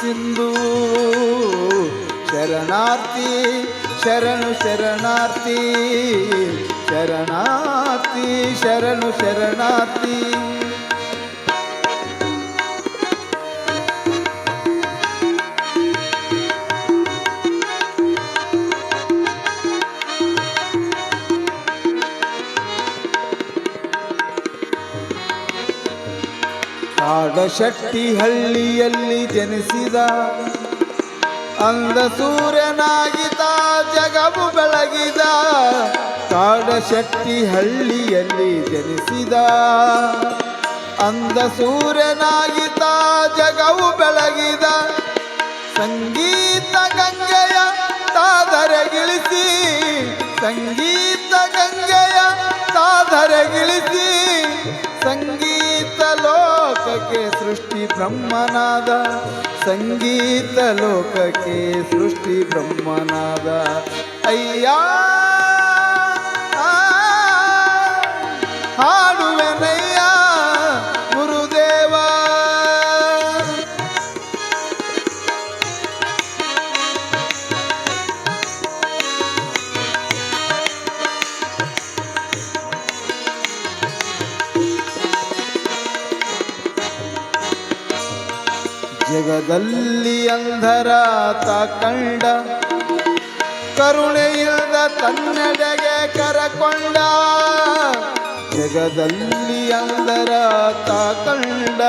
ಸಿಂಧು ಶರಣಾರ್ಥಿ ಶರಣು ಶರಣಾರ್ಥಿ ಶರಣಾರ್ಥಿ ಶರಣು ಶರಣಾರ್ಥಿ ಕಾಡಶೆಟ್ಟಿಹಳ್ಳಿಯಲ್ಲಿ ಜನಿಸಿದ ಅಂದ ಸೂರ್ಯನಾಗಿದ ಜಗವು ಬೆಳಗಿದ ಕಾಡಶೆಟ್ಟಿಹಳ್ಳಿಯಲ್ಲಿ ಜನಿಸಿದ ಅಂದ ಸೂರ್ಯನಾಗಿದ ಜಗವು ಬೆಳಗಿದ ಸಂಗೀತ ಗಂಗೆಯ ತಾದರಗಿಳಿಸಿ, ಸಂಗೀತ ಗಂಗೆಯ ತಾದರಗಿಳಿಸಿ ಲೋಕಕ್ಕೆ ಸೃಷ್ಟಿ ಬ್ರಹ್ಮನಾದ. ಸಂಗೀತ ಲೋಕಕ್ಕೆ ಸೃಷ್ಟಿ ಬ್ರಹ್ಮನಾದ. ಅಯ್ಯ ಆ, ಜಗದಲ್ಲಿ ಅಂಧರ ಕಂಡ ಕರುಣೆಯಿಲ್ಲದ ತನ್ನೆಡೆಗೆ ಕರಕೊಂಡ ಜಗದಲ್ಲಿ ಅಂಧರ ಕಂಡ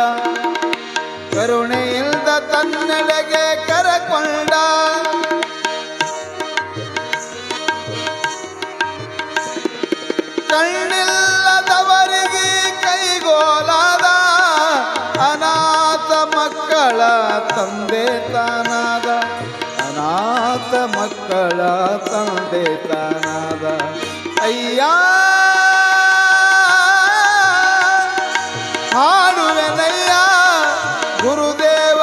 ಕರುಣೆಯಿಂದ ತನ್ನೆಡೆಗೆ ಕರಕೊಂಡ. ಕಣ್ಣಿಲ್ಲದವರಿಗೆ ಮಕ್ಕಳ ತಂದೆ ತಾನಾದ ಅಯ್ಯ! ಹಾಡುವೆನಯ್ಯ! ಗುರುದೇವ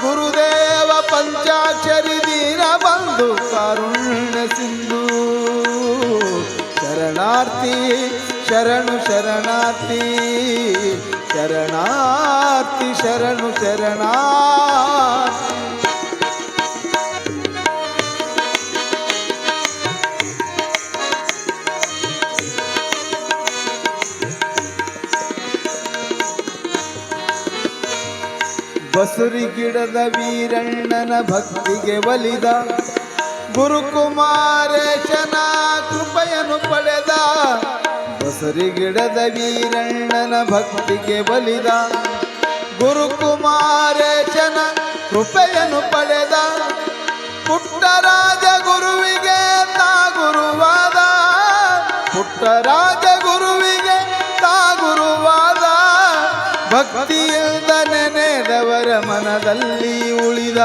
ಗುರುದೇವ ಪಂಚಾಕ್ಷರಿ ದೀನ ಬಂದು ಕರುಣ್ಯ ಸಿಂಧು. ಶರಣಾರ್ಥಿ, ಶರಣು ಶರಣಾರ್ಥಿ ಶರಣಾರ್ಥಿ, ಶರಣು ಶರಣಾರ್ಥಿ. ಬಸುರಿ ಗಿಡದ ವೀರಣ್ಣನ ಭಕ್ತಿಗೆ ಒಲಿದ ಗುರುಕುಮಾರೇಶನ ಕೃಪೆಯನ್ನು ಪಡೆದ ಬಸರಿ ಗಿಡದ ವೀರಣ್ಣನ ಭಕ್ತಿಗೆ ಒಲಿದ ಗುರುಕುಮಾರೇಶನ ಕೃಪೆಯನ್ನು ಪಡೆದ ಪುಟ್ಟರಾಜ ಗುರುವಿಗೆ ತಾ ಗುರುವಾದ ಪುಟ್ಟರಾಜ ಭಕ್ತಿಯಿಂದ ನೆನೆದವರ ಮನದಲ್ಲಿ ಉಳಿದ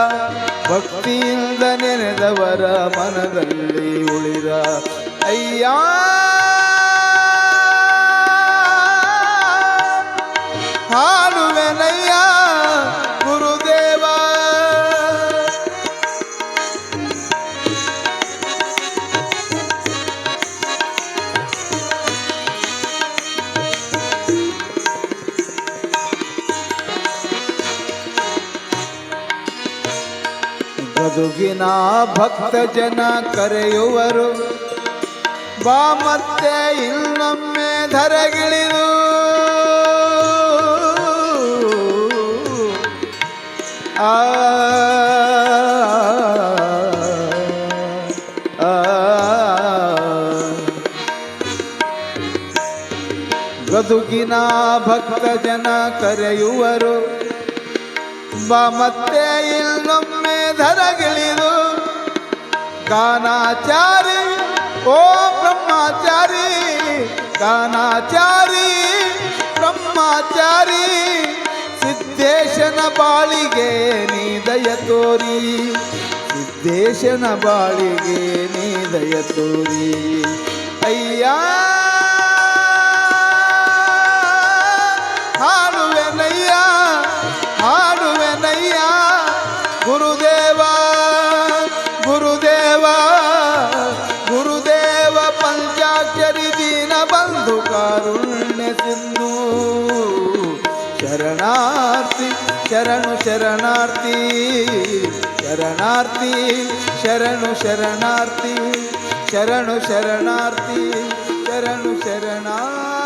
ಭಕ್ತಿಯಿಂದ ನೆನೆದವರ ಮನದಲ್ಲಿ ಉಳಿದ. ಅಯ್ಯ! ಹಾಡುವೆನಯ್ಯ ಬದುಕಿನ ಭಕ್ತ ಜನ ಕರೆಯುವರು ಬಾ ಮತ್ತೆ ಇನ್ನೊಮ್ಮೆ ಧರೆಗಿಳಿದು ಆ ಬದುಕಿನ ಭಕ್ತ ಜನ ಕರೆಯುವರು ಮತ್ತೆ ಇಲ್ಲೊಮ್ಮೆ ಧರಗಿಳಿದು, ಗಾನಾಚಾರಿ, ಓ ಬ್ರಹ್ಮಚಾರಿ, ಗಾನಾಚಾರಿ, ಬ್ರಹ್ಮಚಾರಿ, ಸಿದ್ದೇಶನ ಬಾಳಿಗೆ ನೀ ದಯ ತೋರಿ, ಸಿದ್ದೇಶನ ಬಾಳಿಗೆ ನೀ ದಯ ತೋರಿ. ಅಯ್ಯ! ಬಂಧು ಕಾರುಣ್ಯ ಸಿಂಧು ಶರಣಾರ್ಥಿ ಶರಣು ಶರಣಾರ್ಥಿ ಶರಣಾರ್ಥಿ ಶರಣು ಶರಣಾರ್ಥಿ ಶರಣು ಶರಣಾರ್ಥಿ ಶರಣು ಶರಣಾರ್ಥಿ